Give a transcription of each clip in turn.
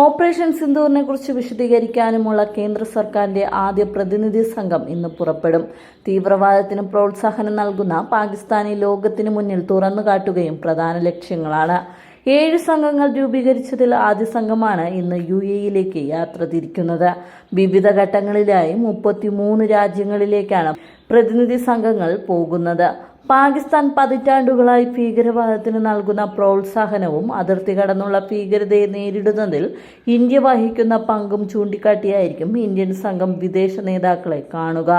Operation സിന്ദൂറിനെ കുറിച്ച് വിശദീകരിക്കാനുമുള്ള കേന്ദ്ര സർക്കാരിന്റെ ആദ്യ പ്രതിനിധി സംഘം ഇന്ന് പുറപ്പെടും. തീവ്രവാദത്തിന് പ്രോത്സാഹനം നൽകുന്ന പാകിസ്ഥാനെ ലോകത്തിന് മുന്നിൽ തുറന്നു കാട്ടുകയും പ്രധാന ലക്ഷ്യങ്ങളാണ്. ഏഴ് സംഘങ്ങൾ രൂപീകരിച്ചതിൽ ആദ്യ സംഘമാണ് ഇന്ന് യു എയിലേക്ക് യാത്ര തിരിക്കുന്നത്. വിവിധ ഘട്ടങ്ങളിലായി മുപ്പത്തിമൂന്ന് രാജ്യങ്ങളിലേക്കാണ് പ്രതിനിധി സംഘങ്ങൾ പോകുന്നത്. പാകിസ്ഥാൻ പതിറ്റാണ്ടുകളായി ഭീകരവാദത്തിന് നൽകുന്ന പ്രോത്സാഹനവും അതിർത്തി കടന്നുള്ള ഭീകരതയെ നേരിടുന്നതിൽ ഇന്ത്യ വഹിക്കുന്ന പങ്കും ചൂണ്ടിക്കാട്ടിയായിരിക്കും ഇന്ത്യൻ സംഘം വിദേശ നേതാക്കളെ കാണുക.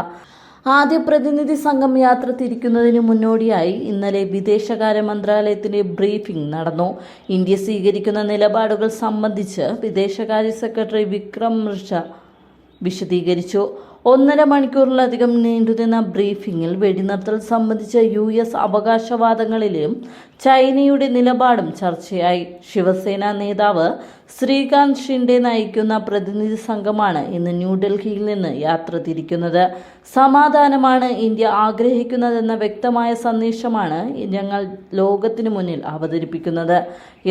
ആദ്യ പ്രതിനിധി സംഘം യാത്ര തിരിക്കുന്നതിന് മുന്നോടിയായി ഇന്നലെ വിദേശകാര്യ മന്ത്രാലയത്തിന്റെ ബ്രീഫിംഗ് നടന്നു. ഇന്ത്യ സ്വീകരിക്കുന്ന നിലപാടുകൾ സംബന്ധിച്ച് വിദേശകാര്യ സെക്രട്ടറി വിക്രം മിർഷ വിശദീകരിച്ചു. ഒന്നര മണിക്കൂറിലധികം നീണ്ടുനിന്ന ബ്രീഫിംഗിൽ വെടിനിർത്തൽ സംബന്ധിച്ച യു എസ് അവകാശവാദങ്ങളിലും ചൈനയുടെ നിലപാടും ചർച്ചയായി. ശിവസേന നേതാവ് ശ്രീകാന്ത് ഷിൻഡെ നയിക്കുന്ന പ്രതിനിധി സംഘമാണ് ഇന്ന് ന്യൂഡൽഹിയിൽ നിന്ന് യാത്ര തിരിക്കുന്നത്. സമാധാനമാണ് ഇന്ത്യ ആഗ്രഹിക്കുന്നതെന്ന വ്യക്തമായ സന്ദേശമാണ് ഞങ്ങൾ ലോകത്തിനു മുന്നിൽ അവതരിപ്പിക്കുന്നത്.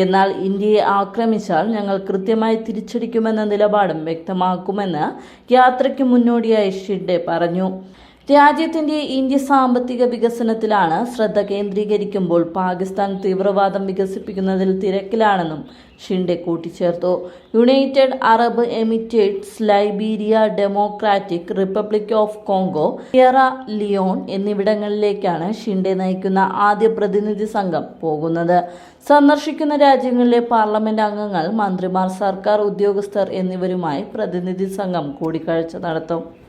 എന്നാൽ ഇന്ത്യയെ ആക്രമിച്ചാൽ ഞങ്ങൾ കൃത്യമായി തിരിച്ചടിക്കുമെന്ന നിലപാടും വ്യക്തമാക്കുമെന്ന് യാത്രയ്ക്ക് മുന്നോടിയായി ഷിൻഡെ പറഞ്ഞു. രാജ്യത്തിന്റെ ഇന്ത്യ സാമ്പത്തിക വികസനത്തിലാണ് ശ്രദ്ധ കേന്ദ്രീകരിക്കുമ്പോൾ പാകിസ്ഥാൻ തീവ്രവാദം വികസിപ്പിക്കുന്നതിൽ തിരക്കിലാണെന്നും ഷിൻഡെ കൂട്ടിച്ചേർത്തു. United Arab Emirates Liberia Democratic Republic of Congo Sierra Leone എന്നിവിടങ്ങളിലേക്കാണ് Shinde നയിക്കുന്ന ആദ്യ പ്രതിനിധി സംഘം പോകുന്നത്. സന്ദർശിക്കുന്ന രാജ്യങ്ങളിലെ പാർലമെന്റ് അംഗങ്ങൾ മന്ത്രിമാർ സർക്കാർ ഉദ്യോഗസ്ഥർ എന്നിവരുമായി പ്രതിനിധി സംഘം കൂടിക്കാഴ്ച നടത്തും.